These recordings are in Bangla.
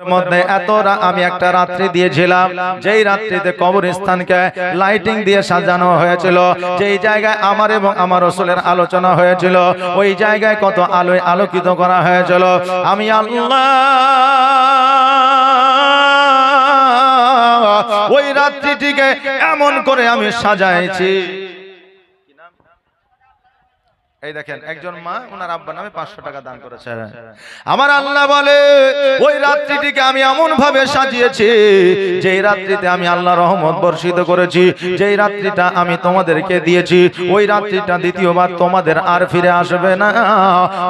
মধ্যে এত আমি একটা রাত্রি দিয়েছিলাম, যেই রাত্রিতে কবরস্থানকে লাইটিং দিয়ে সাজানো হয়েছিল, যেই জায়গায় আমার এবং আমার রসুলের আলোচনা হয়েছিল, ওই জায়গায় কত আলোয় আলোকিত করা হয়েছিল। আমি আল্লাহ, ওই রাত্রিটিকে এমন করে আমি সাজাইছি। এই দেখেন একজন মা ওনার আব্বার নামে পাঁচশো টাকা দান করেছে আমার আল্লাহ বলে ওই রাত্রিটিকে আমি এমন ভাবে সাজিয়েছি যে রাত্রিতে আমি আল্লাহ রহমত বর্ষিত করেছি যেই রাত্রিটা আমি তোমাদেরকে দিয়েছি ওই রাত্রিটা দ্বিতীয়বার তোমাদের আর ফিরে আসবে না।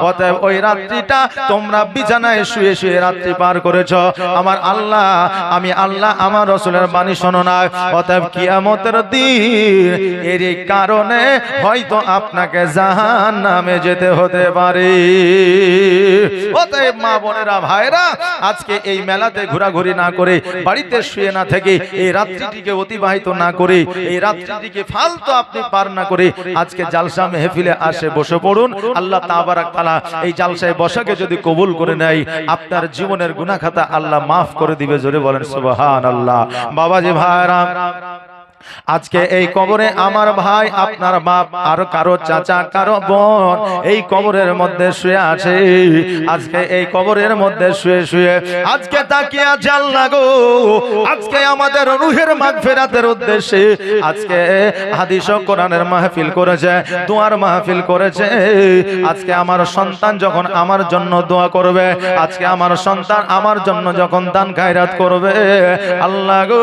অতএব ওই রাত্রিটা তোমরা বিছানায় শুয়ে শুয়ে রাত্রি পার করেছ। আমার আল্লাহ আমি আল্লাহ আমার রসুলের বাণী শোনো না অতএব কিয়ামতের দিন এর এই কারণে হয়তো আপনাকে জাহান নামে যেতে হতে পারে। অতএব মা বোনেরা ভাইরা আজকে এই মেলাতে ঘোরাঘুরি না করে বাড়িতে শুয়ে না থেকে এই রাত্রিটিকে অতিবাহিত না করে, এই রাত্রিটিকে ফালতু আপনি পার না করে আজকে জালসা মেহফিলে আসে বসে পড়ুন। আল্লাহ তাবারাক তাআলা এই জালসায় বসাকে যদি কবুল করে নেয়, আপনার জীবনের গুনাহ খাতা আল্লাহ মাফ করে দিবে, জোরে বলেন সুবহানাল্লাহ। বাবাজি ভাইরা আজকে এই কবরে আমার ভাই আপনার বাপ আর কারও চাচা কারও বোন এই কবরের মধ্যে শুয়ে আছে। আজকে এই কবরের মধ্যে শুয়ে শুয়ে আজকে তাকিয়ে আছে আল্লাহ গো। আজকে আমাদের রুহের মাগফিরাতের উদ্দেশ্যে আজকে হাদিস ও কোরআনের মাহফিল করেছে দোয়ার মাহফিল করেছে। আজকে আমার সন্তান যখন আমার জন্য দোয়া করবে আজকে আমার সন্তান আমার জন্য যখন দান খায়রাত করবে। আল্লাহ গো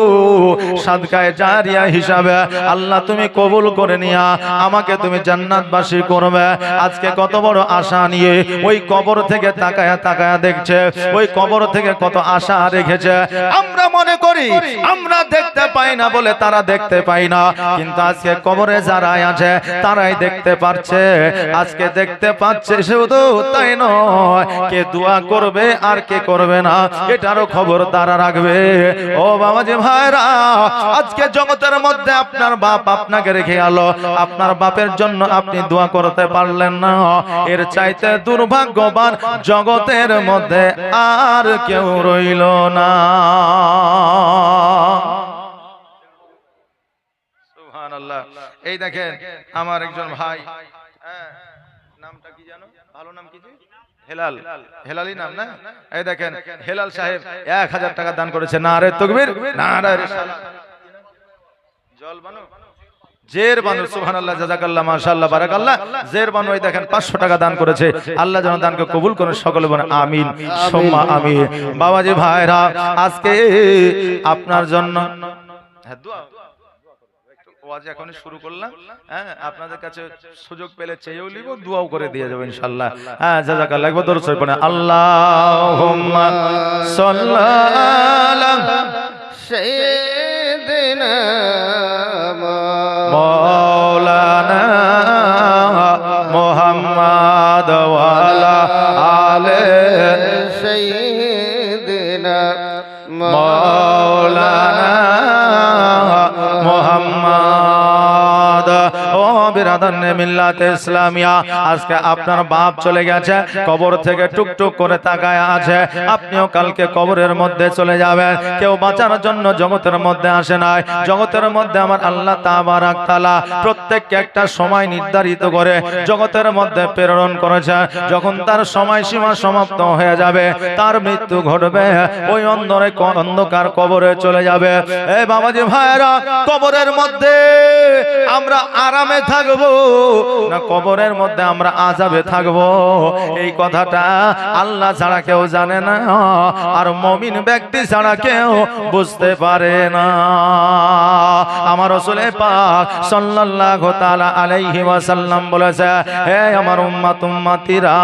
সাদকায় জারিয়া হিসাবে, আল্লাহ তুমি কবুল করে নিয়া আমাকে তুমি জান্নাতবাসী করবে। আজকে কত বড় আশা নিয়ে ওই কবর থেকে তাকায়া তাকায়া দেখছে, ওই কবর থেকে কত আশা রেখেছে। আমরা মনে করি, আমরা দেখতে পাই না বলে তারা দেখতে পাই না, কিন্তু আজকে কবরে যারা আছে, তারাই দেখতে পারছে। আজকে দেখতে পাচ্ছে শুধু তাই নয়, কে দোয়া করবে আর কে করবে না, এটারও খবর তারা রাখবে। ও বাবাজি ভাইরা আজকে জগতের মধ্যে আপনার বাপ আপনাকে রেখে আলো আপনার বাপের জন্য আপনি দোয়া করতে পারলেন না। এর চাইতে দুর্ভাগ্যবান জগতের মধ্যে আর কেউ রইল না। এই দেখেন, আমার একজন ভাই হ্যাঁ, নামটা কি জানো ভালো নাম কি জি? হেলাল। নাম না? এই দেখেন, হেলাল সাহেব এক হাজার টাকা দান করেছে। না রে তকবীর না জল বানো। জের বানু, সুবহানাল্লাহ, জাযাকাল্লাহ, মাশাআল্লাহ, বারাকাল্লাহ। জের বানু, এই দেখেন 500 টাকা দান করেছে। আল্লাহ যেন দানকে কবুল করে সকলে বলেন আমিন। সুম্মা আমিন। বাবাজি ভাইরা, আজকে আপনার জন্য হ্যাঁ ওয়াজ এখনই শুরু করলাম। হ্যাঁ, হ্যাঁ আপনাদের কাছে সুযোগ পেলে চেয়েও নিব দুয়াও করে দিয়ে যাবেন ইনশাল্লাহ। হ্যাঁ যা জাজাক আল্লাহ একবার দরুদ পড়ে আল্লাহুম্মা সাল্লাল্লাহু সাইয়্যিদিনা ও বিরাদান মিল্লাতে ইসলামিয়া। আজকে আপনার বাপ চলে গেছে, কবর থেকে টুকটুক করে তাকায় আছে। আপনিও কালকে কবরের মধ্যে চলে যাবেন। কেউ বাঁচার জন্য জগতের মধ্যে আসে নাই। জগতের মধ্যে আমার আল্লাহ প্রত্যেককে একটা সময় নির্ধারিত করে জগতের মধ্যে প্রেরণ করেছে। যখন তার সময়সীমা সমাপ্ত হয়ে যাবে, তার মৃত্যু ঘটবে। ওই অন্ধরে অন্ধকার কবরে চলে যাবে। এ বাবাজি ভাইরা কবরের মধ্যে আমরা আরামে থাকব। না কবরের মধ্যে আমরা আজাবে থাকব। এই কথাটা আল্লাহ ছাড়া কেউ জানে না, আর মমিন ব্যক্তি ছাড়া কেউ বুঝতে পারে না। আমার রসুলে পাক সাল্লাল্লাহু তাআলা আলাইহি ওয়াসাল্লাম বলেছে, হে আমার উম্মাত, উম্মাতিরা,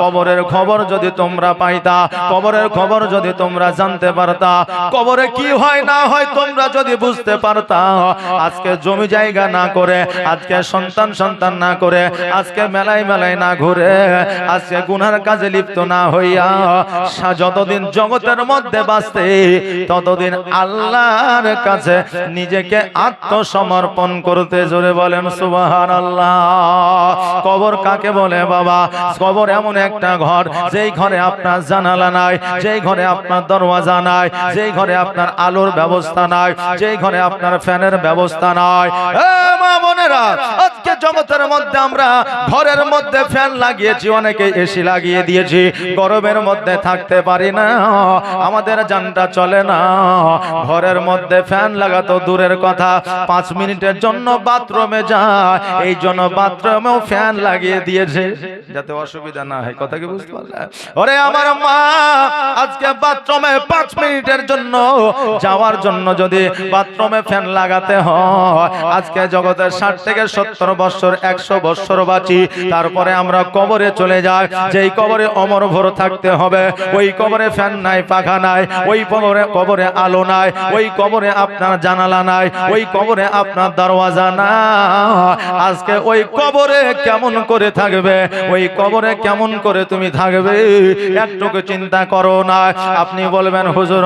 কবরের খবর যদি তোমরা পাইতা, কবরের খবর যদি তোমরা জানতে পারতা, কবরে কি হয় না হয় তোমরা যদি বুঝতে পারতা, আজকে জমি জায়গা না করে, আজকে সন্তান সন্তান সন্তান না করে আজকে মেলায় মেলায় না ঘুরে, আজকে গুনার কাজে লিপ্ত না হইয়া যতদিন জগতের মধ্যে বাঁচতে, ততদিন আল্লাহর কাছে নিজেকে আত্মসমর্পণ করতে জোরে বলেন সুবাহান আল্লাহ কবর কাকে বলে বাবা? কবর এমন একটা ঘর, যেই ঘরে আপনার জানালা নাই, যেই ঘরে আপনার দরওয়াজা নাই, যেই ঘরে আপনার আলোর ব্যবস্থা নাই, যেই ঘরে আপনার ফ্যানের ব্যবস্থা নাই। মা বোনেরা, আজকে জগতের মধ্যে আমরা ঘরের মধ্যে ফ্যান লাগিয়েছি, অনেকে এসি লাগিয়ে দিয়েছি, গরমের মধ্যে থাকতে পারি না, আমাদের জানটা চলে না, ঘরের মধ্যে ফ্যান লাগাতো দূরের কথা, পাঁচ মিনিটের জন্য বাথরুমে যায় এই জন্য বাথরুমেও ফ্যান লাগিয়ে দিয়েছে, যাতে অসুবিধা না হয়, কথা কি বুঝতে পারলে? ওরে আমার মা, আজকে বাথরুমে পাঁচ মিনিটের জন্য যাওয়ার জন্য যদি বাথরুমে ফ্যান লাগাতে হয়, আজকে জগতের ষাট থেকে সত্তর বছর, একশো বছর বাঁচি, তারপরে আমরা কবরে চলে যাই। যেই কবরে অমর ভোর থাকতে হবে, ওই কবরে ফ্যান নাই, পাখা নাই, ওই কবরে কবরে আলো নাই, ওই কবরে আপনার জানালা নাই, ওই কবরে আপনার দরওয়াজা না আজকে ওই কবরে কেমন করে থাকবে? ওই কবরে কেমন করে তুমি থাকবে? একটুকু চিন্তা করো না। আপনি বলবেন, হুজুর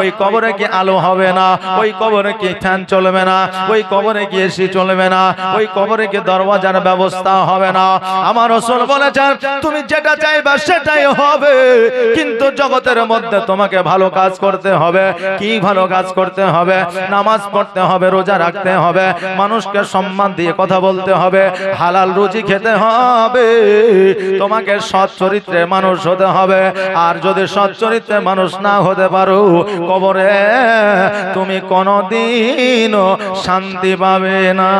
ওই কবরে কি আলো হবে না? ওই কবরে কি ফ্যান চলবে না? ওই কবরে কি এসি চলবে না? ওই কবরে কি দরওয়াজার ব্যবস্থা হবে না? আমার রসুল বলেছেন, তুমি যেটা চাইবা সেটাই হবে। কিন্তু জগতের মধ্যে তোমাকে ভালো কাজ করতে হবে। কি ভালো কাজ করতে হবে? নামাজ পড়তে হবে, রোজা রাখতে হবে, মানুষকে সম্মান দিয়ে কথা বলতে হবে, হালাল রুজি খেতে হবে। তোমাকে সৎ চরিত্রে মানুষ হতে হবে। আর যদি সৎ চরিত্রে মানুষ না হতে পারো, কবরে তুমি কোনদিনও শান্তি পাবে না।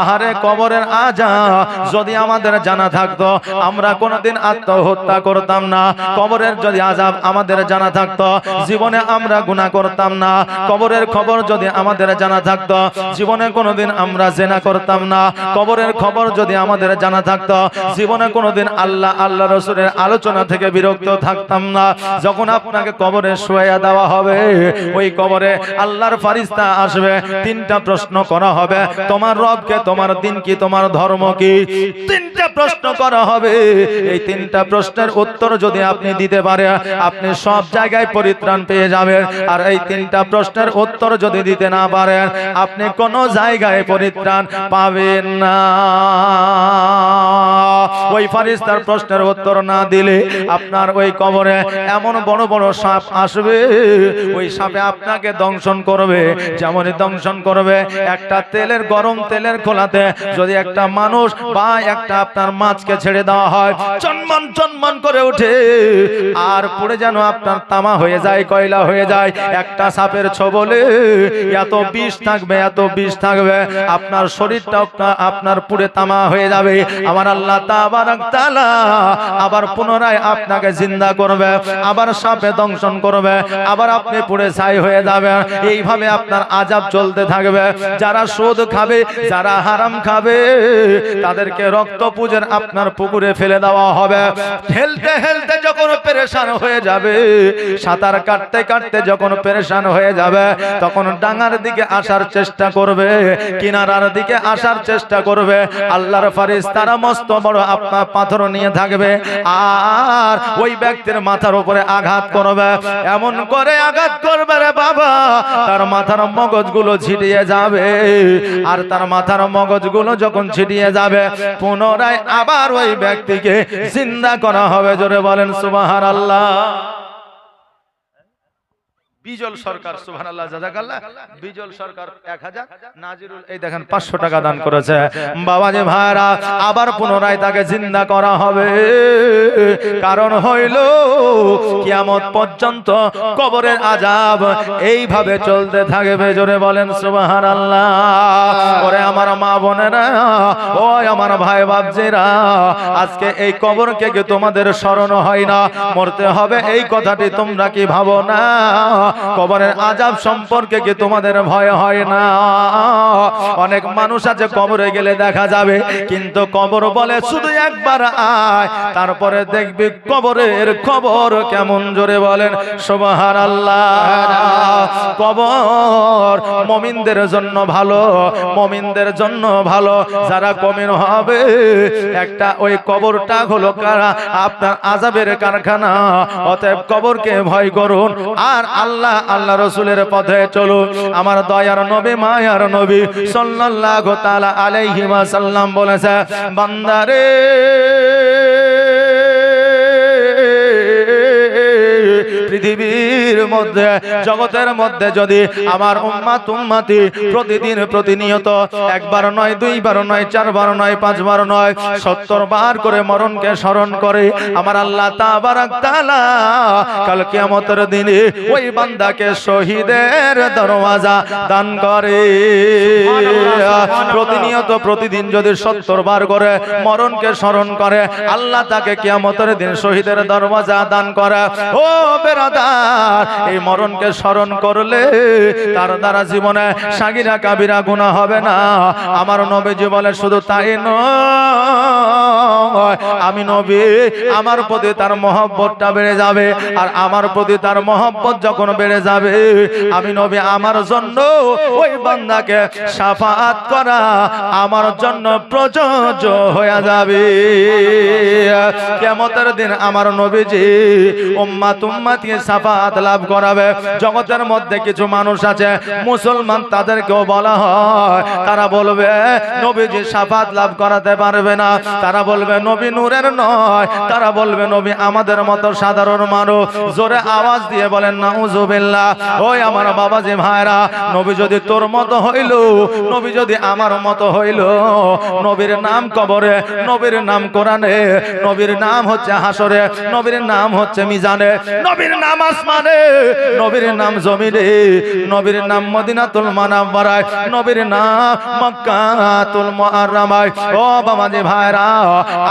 আহারে কবরের আজা যদি আমাদের জানা থাকতো, আমরা কোনোদিন আত্মহত্যা করতাম না। কবরের যদি আজাব আমাদের জানা থাকতো, জীবনে আমরা গুনাহ করতাম না। কবরের খবর যদি আমাদের জানা থাকতো, জীবনে কোনোদিন আমরা জেনা করতাম না। কবরের খবর যদি আমাদের জানা থাকতো, জীবনে কোনোদিন আল্লাহ আল্লাহ রসুলের আলোচনা থেকে বিরক্ত থাকতাম না। যখন আপনাকে কবরে শোয়া দেওয়া হবে, ওই কবরে আল্লাহর ফারিস্তা আসবে, তিনটা প্রশ্ন করা হবে। তোমার রবকে, তোমার দিন কি, তোমার ধর্ম কি? তিনটা প্রশ্ন করা হবে। এই তিনটা প্রশ্নের উত্তর যদি আপনি দিতে পারে আপনি সব জায়গায় পরিত্রাণ পেয়ে যাবেন। আর এই তিনটা প্রশ্নের উত্তর যদি দিতে না পারেন, আপনি কোনো জায়গায় পরিত্রাণ পাবেন না। ওই ফারিস্তার প্রশ্নের উত্তর না দিলে আপনার ওই কবরে এমন বড় বড় সাপ আসবে। ওই সাপে আপনাকে দংশন করবে, যেমনই দংশন করবে। একটা তেলের, গরম তেলের খোলাতে যদি একটা মানুষ বা একটা আপনার মাছকে ছেড়ে দেওয়া হয়, চনমন চনমন করে ওঠে। আর পড়ে যেন আপনার তামা হয়ে যায়, কয়লা হয়ে যায়। একটা সাপের ছবলে এত বিষ থাকবে, এত বিষ থাকবে। আপনার শরীরটা আপনা- আপনার পুড়ে তামা হয়ে যাবে। আমার আল্লাহ তাবারাক আবার পুনরায় আপনাকে জিন্দা করবে, আবার সাপে দংশন করবে, আবার আপনি পুড়ে ছাই হয়ে যাবেন এইভাবে আপনার আজাব চলতে থাকবে। যারা সুদ খাবে, যারা হারাম খাবে, তাদেরকে রক্ত পুজোর আপনার পুকুরে ফেলে দেওয়া হবে। হেলতে হেলতে যখন পেরেশান হয়ে যাবে, সাঁতার কাটতে কাটতে যখন পেরেশান হয়ে যাবে, তখন ডাঙার দিকে আসার চেষ্টা করবে, কিনারার দিকে আসার চেষ্টা করবে। আল্লাহর ফারিস তারা মস্ত বড় আপনার পাথর নিয়ে থাকবে আর ওই ব্যক্তির মাথার উপরে আঘাত করবে। এমন করে আঘাত করবে রে বাবা। তার মাথার মগজগুলো ছিটিয়ে যাবে। আর তার মাথার মগজগুলো যখন ছিটিয়ে যাবে, পুনরায় আবার ওই ব্যক্তিকে জিন্দা করা হবে। জোরে বলেন সুবাহার আল্লাহ বিজল সরকার সুবহানাল্লাহ জাযাকাল্লাহ বিজল সরকার 1000 নাজিরুল এই দেখেন 500 টাকা দান করেছে। বাবা যে ভাইরা আবার পুনরায় তাকে জিন্দা করা হবে। কারণ হইল কিয়ামত পর্যন্ত কবরের আজাব এইভাবে চলতে থাকবে জোরে বলেন সুবাহান আল্লাহ ওরে আমার মা বোনেরা ওই আমার ভাই বাপজিরা আজকে এই কবরকে কি তোমাদের স্মরণ হয় না? মরতে হবে এই কথাটি তোমরা কি ভাবো না? কবরের আজাব সম্পর্কে কি তোমাদের ভয় হয় না? অনেক মানুষ আছে কবরে গেলে দেখা যাবে কিন্তু কবর বলে শুধু একবার আয়। তারপরে দেখবি কবরের খবর কেমন জোরে বলেন সোবাহার আল্লাহ কবর মমিনদের জন্য ভালো মমিনদের জন্য ভালো। যারা কমিন হবে একটা ওই কবরটা হলো কারা? আপনার আজাবের কারখানা। অতএব কবরকে ভয় করুন। আর আল্লাহ আল্লাহ আল্লাহ রসুলের পথে চলো আমার দয়ার নবী, মায়ার নবী সাল্লাল্লাহু তাআলা আলাইহি ওয়াসাল্লাম বলেছে, বান্দারে পৃথিবীর মধ্যে, জগতের মধ্যে যদি আমার উম্মা তুম্মাতি প্রতিদিন প্রতিনিয়ত একবার নয়, দুইবার নয়, চারবার নয়, পাঁচবার নয়, সত্তর বার করে মরণকে স্মরণ করে আমার আল্লাহ তাবারাক কাল কিয়ামতের দিনে ওই বান্দাকে শহীদের দরওয়াজা দান করে। প্রতিনিয়ত প্রতিদিন যদি সত্তর বার করে মরণকে স্মরণ করে, আল্লাহ তাকে কিয়ামতের দিন শহীদের দরওয়াজা দান করে। ও বেরাদার এই মরণকে স্মরণ করলে তার দ্বারা জীবনে সাগিরা কাবিরা গুনাহ হবে না। আমার নবীজি বলে, শুধু তাই নয়, আমি নবী, আমার প্রতি তার মহব্বতটা বেড়ে যাবে আর আমার প্রতি তার মহব্বত যখন বেড়ে যাবে, আমি নবী, আমার জন্য ওই বান্দাকে সাফাত করা আমার জন্য প্রযোজ্য হয়ে যাবে। কেমতের দিন আমার নবীজি উম্মা তুম্মাতিকে সাফাত লাভ করাবে জগতের মধ্যে কিছু মানুষ আছে, মুসলমান তাদেরকেও বলা হয়। তারা বলবে, নবীজি সাফাত লাভ করাতে পারবে না। তারা বলবে, নবী নূরের নয়। তারা বলবে, নবী আমাদের মতো সাধারণ মানুষ। জোরে আওয়াজ দিয়ে বলেন, নাউজুবিল্লাহ। ওই আমার বাবাজি ভাইরা, নবী যদি তোর মতো হইল, নবী যদি আমার মতো হইল, নবীর নাম কবরে, নবীর নাম কোরআনে, নবীর নাম হচ্ছে হাসরে নবীর নাম হচ্ছে মিজানে, নবীর নাম আসমানে। নবীর নাম জমিনে, নবীর নাম মদিনাতুল মানাব্বারায় নবীর নাম মক্কাতুল মুআররামায়। ও বাবাজি ভাইরা,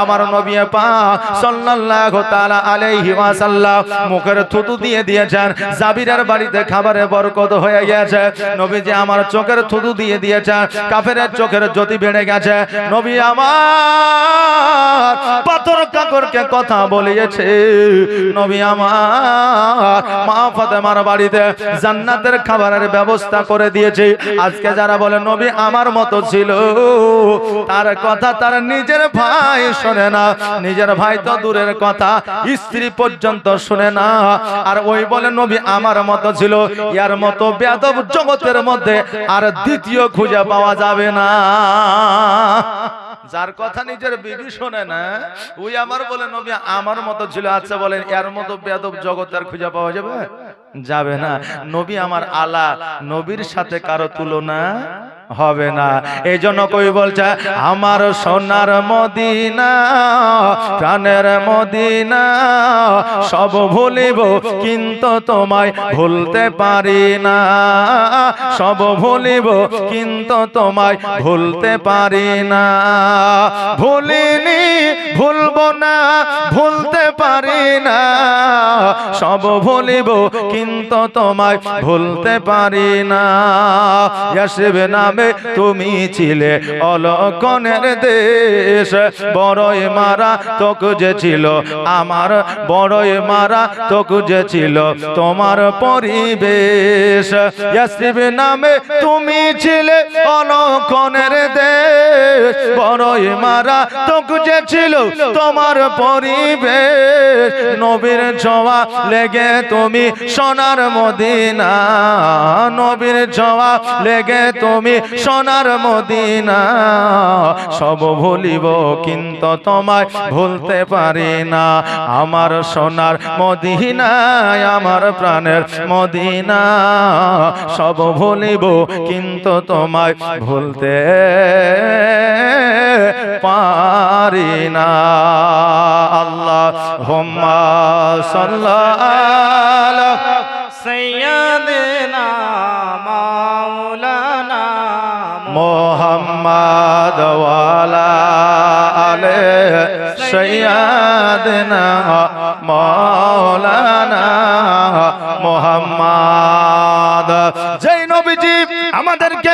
আমার নবী পাক সাল্লাল্লাহু তাআলা আলাইহি ওয়াসাল্লাম মুখের থুতু দিয়ে দিয়েছেন, জাবিরের বাড়িতে খাবারে বরকত হয়ে গেছে নবীজি আমার চোখের থুতু দিয়ে দিয়েছেন, কাফেরের চোখের জ্যোতি বেড়ে গেছে। নবী আমার পাথর কাকরকে কথা বলিয়েছে। নবী আমার মা ফাতেমার বাড়িতে জান্নাতের খাবারের ব্যবস্থা করে দিয়েছে। আজকে যারা বলে, নবী আমার মতো ছিল, তার কথা তার নিজের ভাই শোনে না। নিজের ভাই তো দূরের কথা, স্ত্রী পর্যন্ত শুনে না। আর ওই বলে, নবী আমার মতো ছিল, ইয়ার মতো বেদব জগতের মধ্যে আর দ্বিতীয় খুঁজে পাওয়া যাবে না। যার কথা নিজের বিবি শোনে না, ওই আমার বলে, নবী, আমার মতো ছিল আচ্ছা বলেন, এর মতো বেদব জগৎ আর খুঁজে পাওয়া যাবে? যাবে না। নবী আমার আলা নবীর সাথে কারও তুলনা হবে না। এই জন্য কই বলছে আমার সোনার মদিনা প্রাণের মদিনা সব ভুলিব কিন্তু তোমায় ভুলতে পারি না। সব ভুলিব কিন্তু তোমায় ভুলতে পারি না। ভুলিনি ভুলবো না ভুলতে পারি না। সব ভুলিব কিন্তু তোমায় ভুলতে পারি না। ইয়াসিব নামে তুমি ছিলে অলকনের দেশ। বড়ই মারা তোক যে ছিল, আমার বড়ই মারা তোক যে ছিল তোমার পরিবেশ। ইয়াসিব নামে তুমি ছিলে অলকনের দেশ। বড়ই মারা তোক যে ছিল তোমার পরিবেশ। নবীর ছোঁয়া লেগে তুমি সোনার মদিনা, নবীর ছোঁয়া লেগে তুমি সোনার মদিনা। সব ভুলিব কিন্তু তোমায় ভুলতে পারি না। আমার সোনার মদিনায় আমার প্রাণের মদিনা। সব ভুলিব কিন্তু তোমায় ভুলতে পারি না। আল্লাহ হোম্মা সাল্লাহ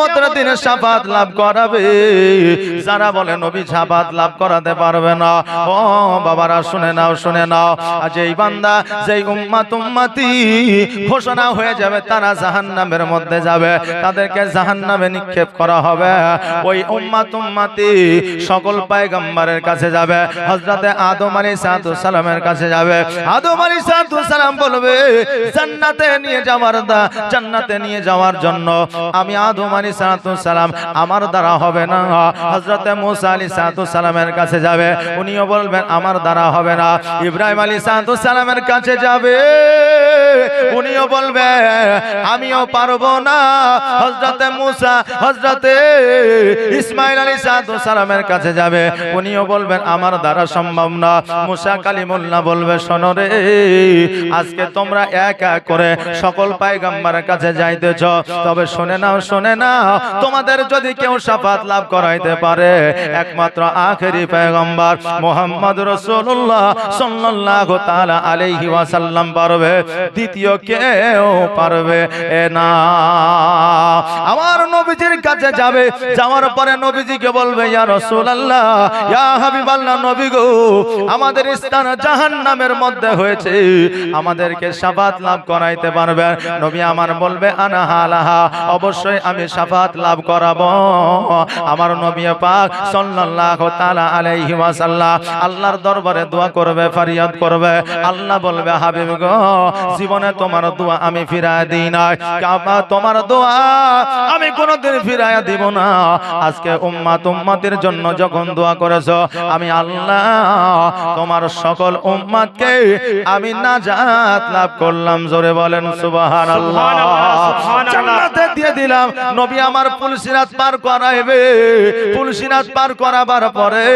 কিয়ামতের দিনে শাফাত লাভ করাবে। যারা বলে নবী শাফাত লাভ করাতে পারবে না ও বাবারা শুনে নাও শুনে নাও। আজ এই বান্দা যেই উম্মাত উম্মাতি ঘোষণা হয়ে যাবে তারা জাহান্নামের মধ্যে যাবে। তাদেরকে জাহান্নামে নিক্ষেপ করা হবে। ওই উম্মাত উম্মাতি সকল পায়গাম্বারের কাছে যাবে। হযরতে আদম আলাইহিস সালামের কাছে যাবে। আদম আলাইহিস সালাম বলবে জান্নাতে নিয়ে যাওয়ার দা জান্নাতে নিয়ে যাওয়ার জন্য আমি আদম আলাইহিস সালাম আমার দ্বারা হবে না। হজরতে মুসা আলাইহিস সালামের কাছে যাবে। উনিও বলবেন, আমার দ্বারা হবে না। ইব্রাহিম আলাইহিস সালামের কাছে যাবে। উনিও বলবে, আমিও পারব না। হযরতে মুসা, হযরতে ইসমাইল আলাইহিস সালামের কাছে যাবে। উনিও বলবেন, আমার দ্বারা সম্ভব না। মুসা কালিমুল্লাহ বলবে, শোনো রে, আজকে তোমরা এক এক করে সকল পায়গাম্বারের কাছে যাইতেছ। তবে শুনে নাও শুনে নাও, তোমাদের যদি কেউ শাফাত লাভ করাইতে পারে, একমাত্র আখেরি পয়গম্বর মোহাম্মদ রাসূলুল্লাহ সাল্লাল্লাহু তাআলা আলাইহি ওয়াসাল্লাম পারবে। দ্বিতীয় কেউ পারবে না। আমার নবীজির কাছে যাবে যাওয়ার পরে নবীজিকে বলবে ইয়া রাসূলুল্লাহ ইয়া হাবিবাল্লাহ নবী গো আমাদের স্থান জাহান্নামের মধ্যে হয়েছে। আমাদেরকে শাফাত লাভ করাইতে পারবে। নবী আমার বলবে আনা হালাহা অবশ্যই আমি শাফাত লাভ করাবো। আমার নবী পাক সাল্লাল্লাহু তাআলা আলাইহি ওয়াসাল্লাম আল্লাহর দরবারে দোয়া করবে ফরিয়াদ করবে। আল্লাহ বলবে হাবিব গো জীবনে তোমার দোয়া আমি ফিরায় দিই না কাবা তোমার দোয়া আমি কোনোদিন ফিরায় দিব না। আজকে উম্মাত উম্মাতের জন্য যখন দোয়া করেছ আমি আল্লাহ তোমার সকল উম্মাতকে আমি নাজাত লাভ করলাম। জোরে বলেন সুবহানাল্লাহ। জান্নাতে দিয়ে দিলাম। নবী আমার পুলসিরাত পার করাইবে। পুলসিরাত পার করাবার পরে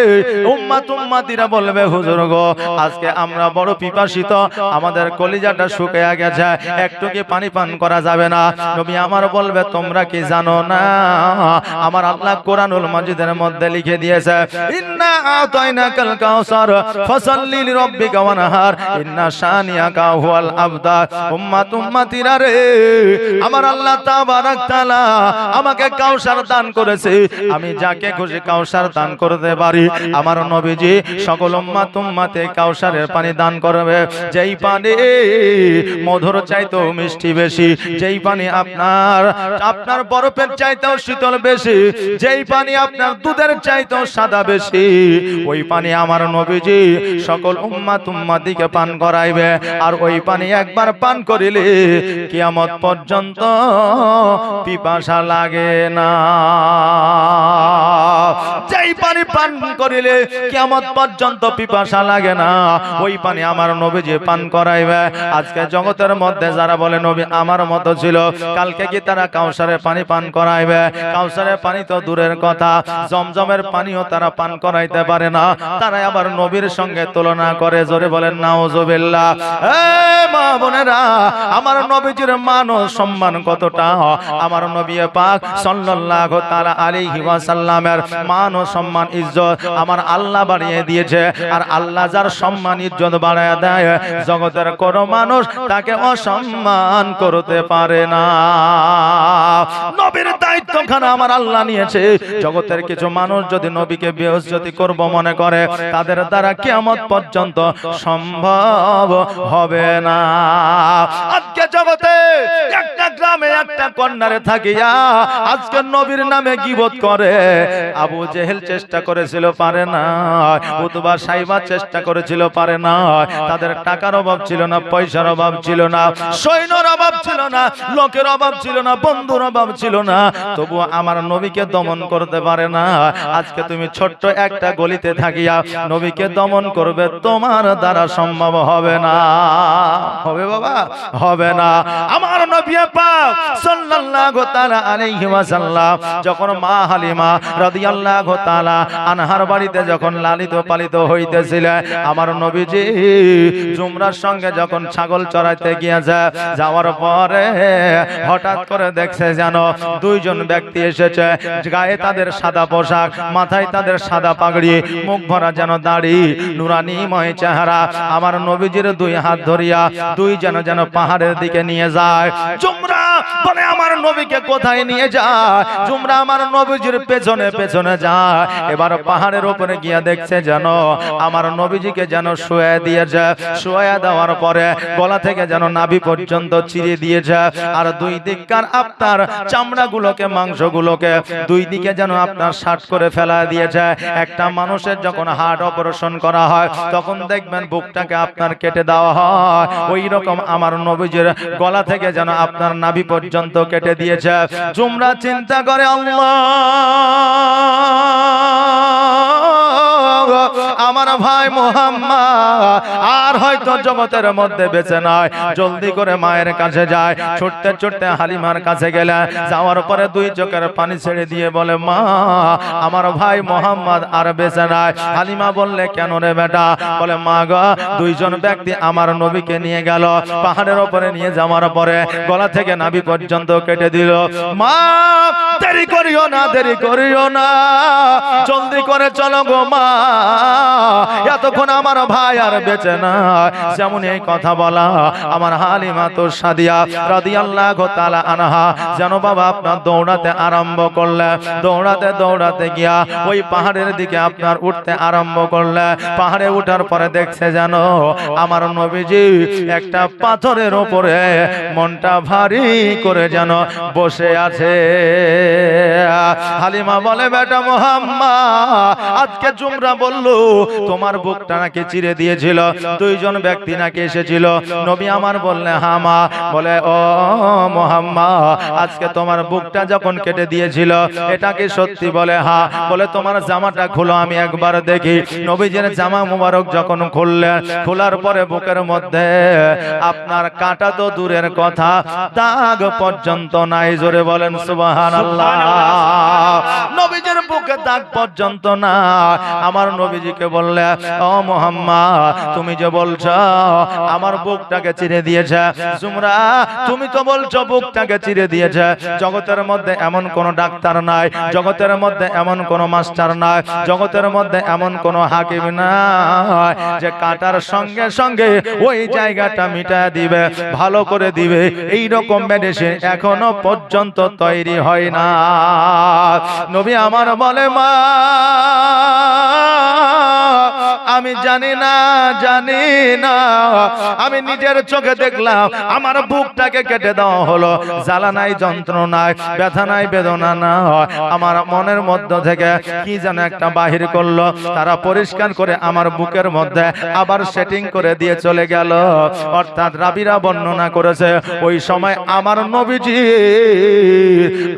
উম্মাত উম্মাতিরা বলবে হুজুর গো আজকে আমরা বড় পিপাসিত। আমাদের কলিজাটা শুকিয়ে গেছে, একটু কি পানি পান করা যাবে না? নবী আমার বলবে, তোমরা কি জানো না? আমার আল্লাহ কোরআনুল মাজিদের মধ্যে লিখে দিয়েছে, ইন্না কাউসার ফাসাল্লি ওয়ানহার, ইন্না হুয়াল আবদার উম্মাত আমার আল্লাহ তাবারাক তাআলা আমাকে কাউসার দান করেছে, আমি যাকে খুশি কাউসার দান করতে পারি। আমার নবীজি সকল উম্মাত উম্মাতে কাউসারের পানি দান করবে, যেই পানি মধুর চাইতেও মিষ্টি বেশি, যেই পানি আপনার আপনার বরফের চাইতেও শীতল বেশি, যেই পানি আপনার দুধের চাইতেও সাদা বেশি, ওই পানি আমার নবীজি সকল উম্মাত উম্মাতিকে পান করাইবে, আর ওই পানি একবার পান করিলে কিয়ামত পর্যন্ত পিপাসা লাগে না। যেই পানি পান করিলে কিয়ামত পর্যন্ত পিপাসা লাগে না, ওই পানি আমার নবীজি পান করাইবে। আজকে জগতের মধ্যে যারা বলে, নবী আমার মতো ছিল। কালকে কি তারা কাউসারের পানি পান করাইবে? কাউসারের পানি তো দূরের কথা। জমজমের পানিও তারা পান করাইতে পারে না। তারা আবার নবীর সঙ্গে তুলনা করে, জোরে বলেন, নাউজুবিল্লাহ। এ মা বোনেরা, আমার নবীজির মান ও সম্মান কতটা? আমার নবী পাক সাল্লাল্লাহু তাআলা আলাইহি ওয়াসাল্লামের মান ও সম্মান, ইজ্জত আমার আল্লাহ বাড়িয়ে দিয়েছে। আর আল্লাহ যার সম্মান, ইজ্জত বাড়ায় দেয়, জগতের কোন মানুষ তাকে অসম্মান করতে পারে না। নবীর দায়িত্বখানা আমার আল্লাহ নিয়েছে। জগতের কিছু মানুষ যদি নবীকে বেহজ্জতি করব মনে করে, তাদের দ্বারা কিয়ামত পর্যন্ত সম্ভব হবে না। আজকে জগতে একটা গ্রামে একটা কন্যারে থাকিয়া আজকে নবীর নামে গিবত করে। আবু জেহেল চেষ্টা করেছিল, পারে না। উতবা সাইবা চেষ্টা করেছিল, পারে না। তাদের টাকার অভাব ছিল না, পয়সার অভাব ছিল না, সৈন্যর অভাব ছিল না, লোকের অভাব ছিল না, বন্ধুর অভাব ছিল না। তবু আমার নবীকে দমন করতে পারে না। আজকে তুমি ছোট্ট একটা গলিতে থাকিয়া নবীকে দমন করবে, তোমার দ্বারা সম্ভব হবে না। হবে বাবা, হবে না। আমার নবী পাক সাল্লাল্লাহু তাআলা আলাইহি ওয়াসাল্লাম যখন মা হালিমা রাদিয়াল্লাহু তাআলা আনহার বাড়িতে যখন লালিত পালিত হইতেছিলেন, আমার নবীজি, জুমরার সঙ্গে যখন ছাগল চড়াইতে গিয়েছে যাওয়ার পরে হঠাৎ করে দেখছে যেন দুইজন ব্যক্তি এসেছে। গায়ে তাদের সাদা পোশাক, মাথায় তাদের সাদা পাগড়ি, মুখ ভরা যেন দাড়ি নুরানিময় চেহারা। আমার নবীজির দুই হাত ধরিয়া দুই যেন যেন পাহাড়ের দিকে নিয়ে যায়। জুমরা বলে, আমার নবীকে কোথায় নিয়ে যায় জুমরা আমার নবীজির পেছনে পেছনে যায়। এবার পাহাড়ের উপরে গিয়া দেখছে যেন, আমার নবীজিকে যেন শুয়ে দিয়েছে। শুয়ে দেওয়ার পরে গলা থেকে যেন নাভি পর্যন্ত চিরে দিয়েছে। আর দুই দিককার আপনার চামড়াগুলোকে, মাংসগুলোকে দুই দিকে যেন আপনার শার্ট করে ফেলা দিয়েছে। একটা মানুষের যখন হার্ট অপারেশন করা হয়, তখন দেখবেন বুকটাকে আপনার কেটে দেওয়া হয়। ওই রকম আমার নবীজির গলা থেকে যেন আপনার নাভি পর্যন্ত কেটে দিয়েছে। জুমরা চিন্তা করে, আল্লাহ! আমার ভাই মোহাম্মদ। আর হয়তো জগতের মধ্যে বেঁচে নয় জলদি করে মায়ের কাছে যায়। ছুটতে ছুটতে হালিমার কাছে গেলে যাওয়ার পরে দুই চোখের পানি ছেড়ে দিয়ে বলে, মা, আমার ভাই মোহাম্মদ আর বেঁচে নাই। হালিমা বললে, কেন রে বেটা? বলে, মা গো, দুইজন ব্যক্তি আমার নবীকে নিয়ে গেল। পাহাড়ের ওপরে নিয়ে যাওয়ার পরে গলা থেকে নাভি পর্যন্ত কেটে দিল। মা, দেরি করিও না, দেরি করিও না। জলদি করে চলো গো মা। এতক্ষণ আমার ভাই আর বেঁচে না যেমন এই কথা বলা, আমার হালিমা তো সাদিয়া রাদিয়াল্লাহু তাআলা আনহা, যেন বাবা আপনার দৌড়াতে আরম্ভ করলে, দৌড়াতে দৌড়াতে গিয়া ওই পাহাড়ের দিকে আপনার উঠতে আরম্ভ করলে, পাহাড়ে উঠার পরে দেখছে যেন আমার নবীজি একটা পাথরের উপরে মনটা ভারী করে যেন বসে আছে। হালিমা বলে, বেটা মোহাম্মদ, আজকে জুমরা বলল তোমার বুকটা নাকি চিরে দিয়েছিল দুইজন ব্যক্তি নাকি এসেছিল। নবী আমার বললে হা মা। বলে ও মোহাম্মা আজকে তোমার বুকটা যখন কেটে দিয়েছিল এটা কি সত্যি বলে হা। বলে তোমার জামাটা খুলো আমি একবার দেখি। নবীজের জামা মুবারক যখন খুললেন খোলার পরে বুকের মধ্যে আপনার কাটা তো দূরের কথা দাগ পর্যন্ত নাই। জোরে বলেন সুবহানাল্লাহ। নবীজের বুকে দাগ পর্যন্ত না। আমার নবীজিকে বললে, ও মোহাম্মদ, তুমি যে বলছ, আমার বুকটাকে চিরে দিয়েছে। জুমরা, তুমি তো বলছো বুকটাকে চিরে দিয়েছে। জগতের মধ্যে এমন কোন ডাক্তার নাই, জগতের মধ্যে এমন কোন মাস্টার নাই, জগতের মধ্যে এমন কোন হাকিম নাই যে কাটার সঙ্গে সঙ্গে ওই জায়গাটা মিটা দিবে, ভালো করে দিবে। এই রকম মেডিসিন এখনও পর্যন্ত তৈরি হয় না। নবী আমার বলে, মা আমি জানি না জানি না। আমি নিজের চোখে দেখলাম, আমার বুকটাকে কেটে দেওয়া হলো। জ্বালা নাই, যন্ত্রণা ব্যথা নাই, বেদনা না আমার মনের মধ্য থেকে কি যেন একটা বাহির করল। তারা পরিষ্কার করে আমার বুকের মধ্যে আবার সেটিং করে দিয়ে চলে গেল। অর্থাৎ রাবিরা বর্ণনা করেছে, ওই সময় আমার নবীজি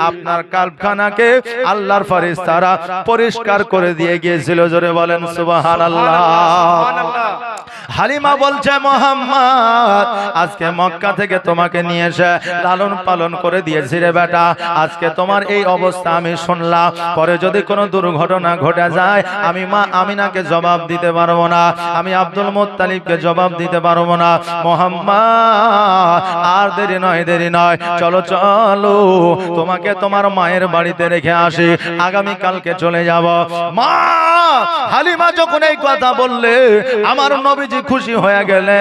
আপনার কারখানাকে আল্লাহর ফারিস্তারা পরিষ্কার করে দিয়ে গিয়েছিল। জোরে বলেন সুবহানাল্লাহ। হালিমা বলছে, মোহাম্মদ, আজকে মক্কা থেকে তোমাকে নিয়ে এসে লালন পালন করে দিয়েছি রে বেটা। আজকে তোমার এই অবস্থা আমি শুনলাম। পরে যদি কোনো দুর্ঘটনা ঘটে যায়, আমি মা আমিনাকে জবাব দিতে পারব না। আমি আব্দুল মুত্তালিবকে জবাব দিতে পারব না। মোহাম্মদ, আর দেরি নয় দেরি নয়। চলো চলো, তোমাকে তোমার মায়ের বাড়িতে রেখে আসি। আগামী কালকে চলে যাব। মা, হালিমা যখন এই কথা বললে, আমার নবীজি খুশি হয়ে গেলে,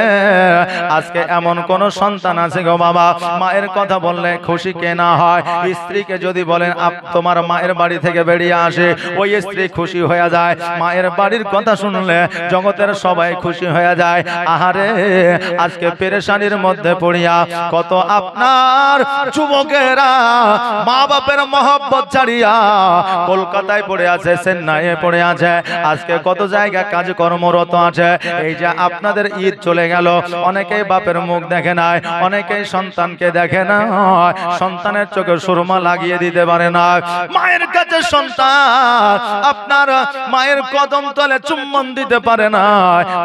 আজকে এমন কোন সন্তান আছে গো বাবা, মায়ের কথা বললে খুশি কে না হয়? স্ত্রীকে যদি বলেন, আপ- তোমার মায়ের বাড়ি থেকে বেরিয়ে আসে, ওই স্ত্রী খুশি হয়ে যায়। মায়ের বাড়ির কথা শুনলে জগতের সবাই খুশি হয়ে যায়। আহারে, আজকে পেরেশানির মধ্যে পড়িয়া কত আপনার যুবকেরা মা বাপের মহব্বত ছাড়িয়া কলকাতায় পড়ে আছে, চেন্নাইয়ে পড়ে আছে। আজকে কত জায়গা কাজ কর্মরত আছে। এই যে আপনাদের ঈদ চলে গেল। অনেকেই বাপের মুখ দেখে নাই, অনেকেই সন্তানকে দেখে না সন্তানের চোখে সুরমা লাগিয়ে দিতে পারে না। মায়ের কাছে সন্তান আপনার মায়ের কদম তলে চুম্বন দিতে পারে না।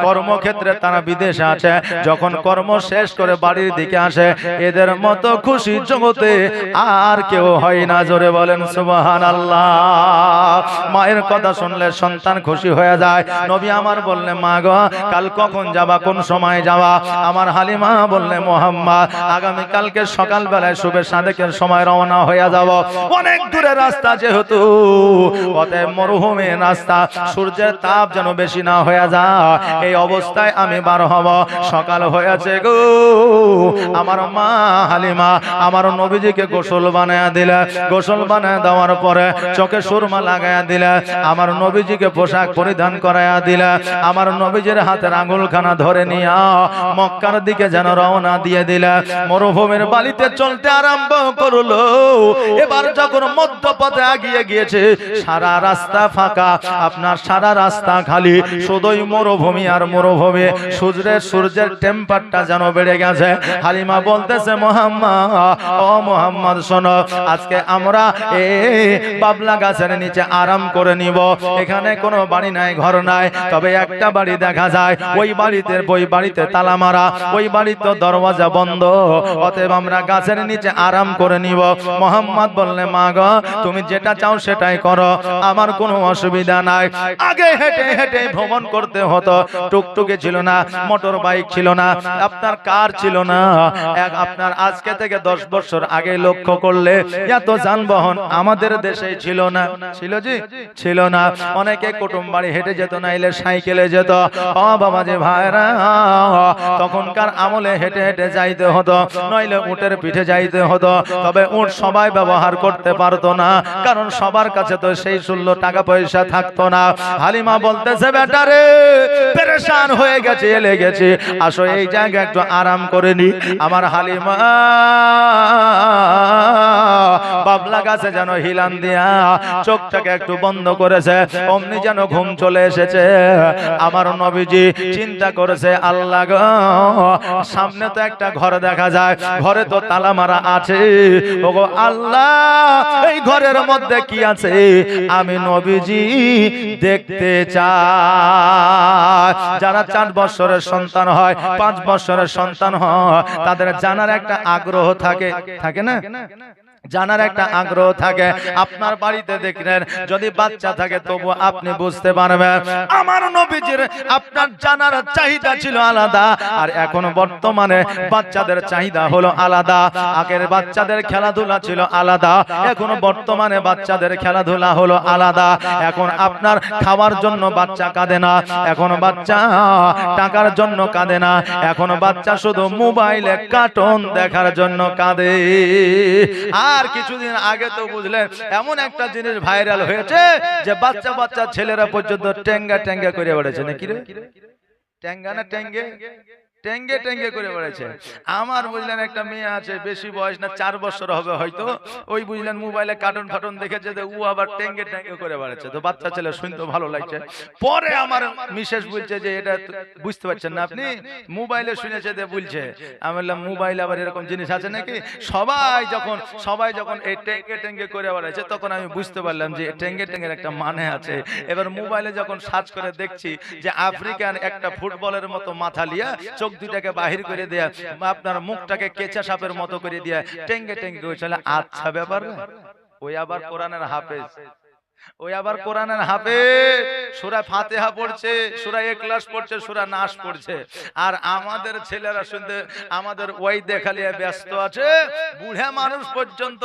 কর্মক্ষেত্রে তারা বিদেশে আছে, যখন কর্ম শেষ করে বাড়ির দিকে আসে, এদের মতো খুশি জগতে আর কেউ হয় না। জোরে বলেন সুবহান আল্লাহ মায়ের কথা শুনলে সন্তান খুশি হয়ে যায়। নবী আমার বললে মা গো, কাল কখন যাবা, কোন সময় যাওয়া আমার হালিমা বললে, মোহাম্মদ, আগামী কালকে সকালবেলায় শুভে সাদেকের সময় রওনা হয়ে যাব। অনেক দূরে রাস্তা যেহেতু, অতএব মরুভূমি রাস্তা, সূর্যের তাপ যেন বেশি না হয়ে যায়। এই অবস্থায় আমি বার হব। সকাল হয়েছে গো। আমার মা হালিমা আমার নবীজিকে গোসল বানায়া দিলে। গোসল বানায় দেওয়ার পরে চোখে সুরমা লাগায়া দিলে। আমার নবীজিকে পোশাক পরিধান করায়া দিলে। আমার নবীজির হাতের আঙুলখানা ধরে নিয়া মক্কার দিকে যেন রওনা দিয়ে দিলে। মরুভূমির বালিতে চলতে আরম্ভ করল। এবার যখন মধ্যপথে আগিয়ে গিয়েছে, সারা রাস্তা ফাঁকা, আপনার সারা রাস্তা খালি। শুধুই মরুভূমি আর মরুভূমি। সূর্যের সূর্যের টেম্পারটা যেন বেড়ে গেছে। হালিমা বলতেছে, মোহাম্মদ, ও মোহাম্মদ, শোনো, আজকে আমরা এ বাবলা গাছের নিচে আরাম করে নিব। এখানে কোনো বাড়ি নাই, ঘর নাই। তবে একটা বাড়ি দেখা যায়। ওই বাড়িতে ওই বাড়িতে তালা মারা ওই বাড়িতে দরওয়াজা বন্ধ। অতএব আমরা গাছের নিচে আরাম করে নিব। মোহাম্মদ বললে মা গো তুমি যেটা চাও সেটাই করো। আমার কোনো অসুবিধা নাই। আগে হেঁটে হেঁটে ভ্রমণ করতে হতো। টুকটুকে ছিল না মোটর বাইক ছিল না। আপনার কার ছিল না। এক আপনার আজকে থেকে দশ বছর আগে লক্ষ্য করলে এত যানবাহন আমাদের দেশে ছিল না। ছিল জি? ছিল না। অনেকে কুটুম বাড়ি হেঁটে যেত না এলে সাইকেলে যেত ও বাবা যে ভাইরা, তখনকার আমলে হেঁটে হেঁটে যাইতে হতো, নইলে উটের পিঠে যাইতে হতো, তবে উট সবাই ব্যবহার করতে পারতো না, কারণ সবার কাছে তো সেই ষোল টাকা পয়সা থাকতো না। হালিমা বলতেছে বেটারে পেরেশান হয়ে গেছে, এলে গেছে, আসো এই জায়গায় একটু আরাম করে নি। আমার হালিমা, বাবলা গাছে যেন হিলান দিয়া চোখটাকে একটু বন্ধ করেছে, অমনি যেন ঘুম চলে এসেছে। আমার নবীজি চিন্তা করেছে, আল্লাহ গো, সামনে তো একটা ঘর দেখা যায়, ঘরে তো তালা মারা আছে। আল্লাহ, এই ঘরের মধ্যে কি আছে? আমি নবীজি দেখতে চাই। যারা চার বছরের সন্তান হয়, পাঁচ বছরের সন্তান হয়, তাদের জানার একটা আগ্রহ থাকে। থাকে না? জানার একটা আগ্রহ থাকে। আপনার বাড়িতে দেখলেন যদি বাচ্চা থাকে তবু আপনি বুঝতে পারবেন। আমার নবীজির আপনার জানার চাহিদা ছিল আলাদা। আর এখন বর্তমানে বাচ্চাদের চাহিদা হলো আলাদা। আগের বাচ্চাদের খেলাধুলা ছিল আলাদা। এখন বর্তমানে বাচ্চাদের খেলাধুলা হলো আলাদা। এখন আপনার খাওয়ার জন্য বাচ্চা কাঁদে না। এখন বাচ্চা টাকার জন্য কাঁদে না। এখন বাচ্চা শুধু মোবাইলে কার্টুন দেখার জন্য কাঁদে। আর কিছুদিন আগে তো বুঝলেন এমন একটা জিনিস ভাইরাল হয়েছে যে বাচ্চা বাচ্চা ছেলেরা পর্যন্ত ট্যাঙ্গা ট্যাঙ্গা করে বেড়েছে নাকি রে? টেঙ্গা না টেঙ্গে? টেঙ্গে টেঙ্গে করে বেড়েছে আমার বুঝলেন একটা মেয়ে আছে বেশি বয়স না চার বছর হবে হয়তো। ওই বুঝলেন মোবাইলে কার্টুন ফাটুন দেখেছে যে ও আবার টেঙ্গে টেঙ্গে করে বেড়াচ্ছে। তো বাচ্চা ছেলে শুনতে ভালো লাগছে। পরে আমার মিসেস বলছে যে এটা বুঝতে পারছেন না আপনি? মোবাইলে শুনেছে যে বলছে। আমি বললাম মোবাইল আবার এরকম জিনিস আছে নাকি? সবাই যখন সবাই যখন এই টেঙ্গে টেঙ্গে করে বেড়াচ্ছে তখন আমি বুঝতে পারলাম যে টেঙ্গে টেঙ্গের একটা মানে আছে। এবার মোবাইলে যখন সার্চ করে দেখছি যে আফ্রিকান একটা ফুটবলের মতো মাথা লিয়া চোখ দুটাকে বাহির করে দেয়া আপনার মুখটাকে কেঁচা সাপের মতো করে দেয়া, টেঙ্গে টেঙ্গে আচ্ছা ব্যাপার ওই আবার কোরআনের হাফেজ। ওই আবার কোরআনের হাফে সুরা ফাতেহা পড়ছে সুরা একলাস পড়ছে সুরা নাস পড়ছে। আর আমাদের ছেলেরা শুনতে আমাদের ওই দেখালিয়া ব্যস্ত আছে। বুড়া মানুষ পর্যন্ত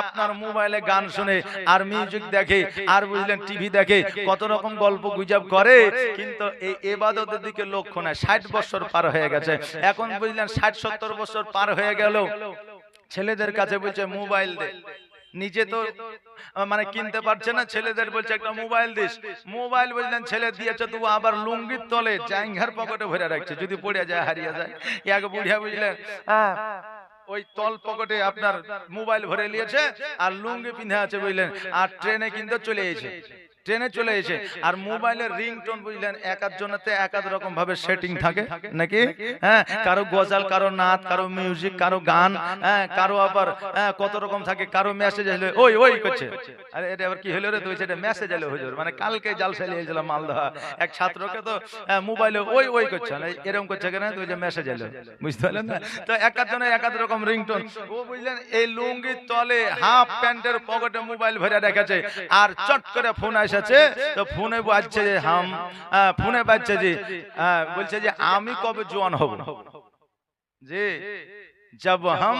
আপনার মোবাইলে গান শুনে আর মিউজিক দেখে আর বুঝলেন টিভি দেখে কত রকম গল্প গুজব করে কিন্তু এই এবাদতের দিকে লক্ষ্য নাই ষাট বছর পার হয়ে গেছে। এখন বুঝলেন ষাট সত্তর বছর পার হয়ে গেল। ছেলেদের কাছে বলছে মোবাইল দে নিজে তো মানে কিনতে পারছে না ছেলেদের বলছে একটা মোবাইল দিস। মোবাইল বললেন ছেলে দিয়েছে তবু আবার লুঙ্গির তলে জাইঙ্গার পকেটে ভরে রাখছে যদি পড়ে যায় হারিয়ে যায়। এক বুড়িয়া বুঝলেন? ওই তল পকেটে আপনার মোবাইল ভরে নিয়েছে আর লুঙ্গি পিঁধে আছে বুঝলেন? আর ট্রেনে কিন্তু চলে এসেছে। ট্রেনে চলে এসে। আর মোবাইলের রিংটোন বুঝলেন এক জনেতে এক এক রকম ভাবে সেটিং থাকে নাকি? হ্যাঁ কারও গজাল কারও নাচ কারও মিউজিক কারও গান হ্যাঁ কারও আবার হ্যাঁ, কত রকম থাকে কারও মেসেজ এলো ওই ওই করছে আরে এটা আবার কি হলো রে? তুই সেটা মেসেজ এলো হুজুর মানে কালকে জাল চালিয়েছিলাম মালদা। এক ছাত্রকে তো হ্যাঁ, মোবাইলে ওই ওই করছে মানে এরকম করছে কেন? তুই যে মেসেজ এলো। বুঝতে পারলেন না? তো এক জনের এক এক রকম রিংটোন। ও বুঝলেন এই লুঙ্গির তলে হাফ প্যান্টের পকেটে মোবাইল ভরে রেখেছে। আর চট করে ফোন আসে এসেছে, তো ফোনে বাজছে যে হাম ফোনে বাজছে যে বলছে যে আমি কবে জোয়ান হব? জব হাম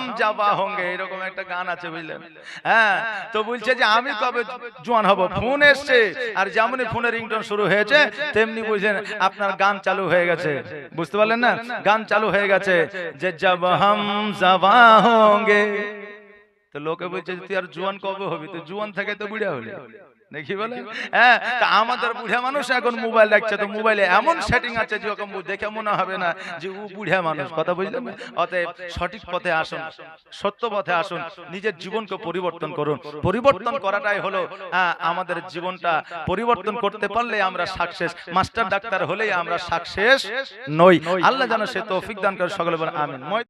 এরকম একটা গান আছে, বুঝলেন? হ্যাঁ তো বলছে যে আমি কবে জোয়ান হব? ফোন এসছে, আর যেমনই ফোনের রিংটোন শুরু হয়েছে, তেমনি বুঝলেন আপনার গান চালু হয়ে গেছে। বুঝতে পারলেন না? গান চালু হয়ে গেছে, যে জব হাম যাবা হোঙ্গে। তো লোকে বলছে তুই আর জোয়ান কবে হবি? তুই জোয়ান থেকে তো বুড়া হলি। দেখি বলে? হ্যাঁ তা আমাদের বুড়া মানুষ এখন মোবাইল দেখছে তো মোবাইলে এমন সেটিং আছে যে দেখে মনে হবে না যে ও বুড়া মানুষ। কথা বুঝলেন? অতএব সঠিক পথে আসুন সত্য পথে আসুন নিজের জীবনকে পরিবর্তন করুন। পরিবর্তন করাটাই হলো হ্যাঁ, আমাদের জীবনটা পরিবর্তন করতে পারলে আমরা সাকসেস মাস্টার ডাক্তার হলেই আমরা সাকসেস নই। আল্লাহ যেন সে তৌফিক দান করে সকলে বলেন আমিন।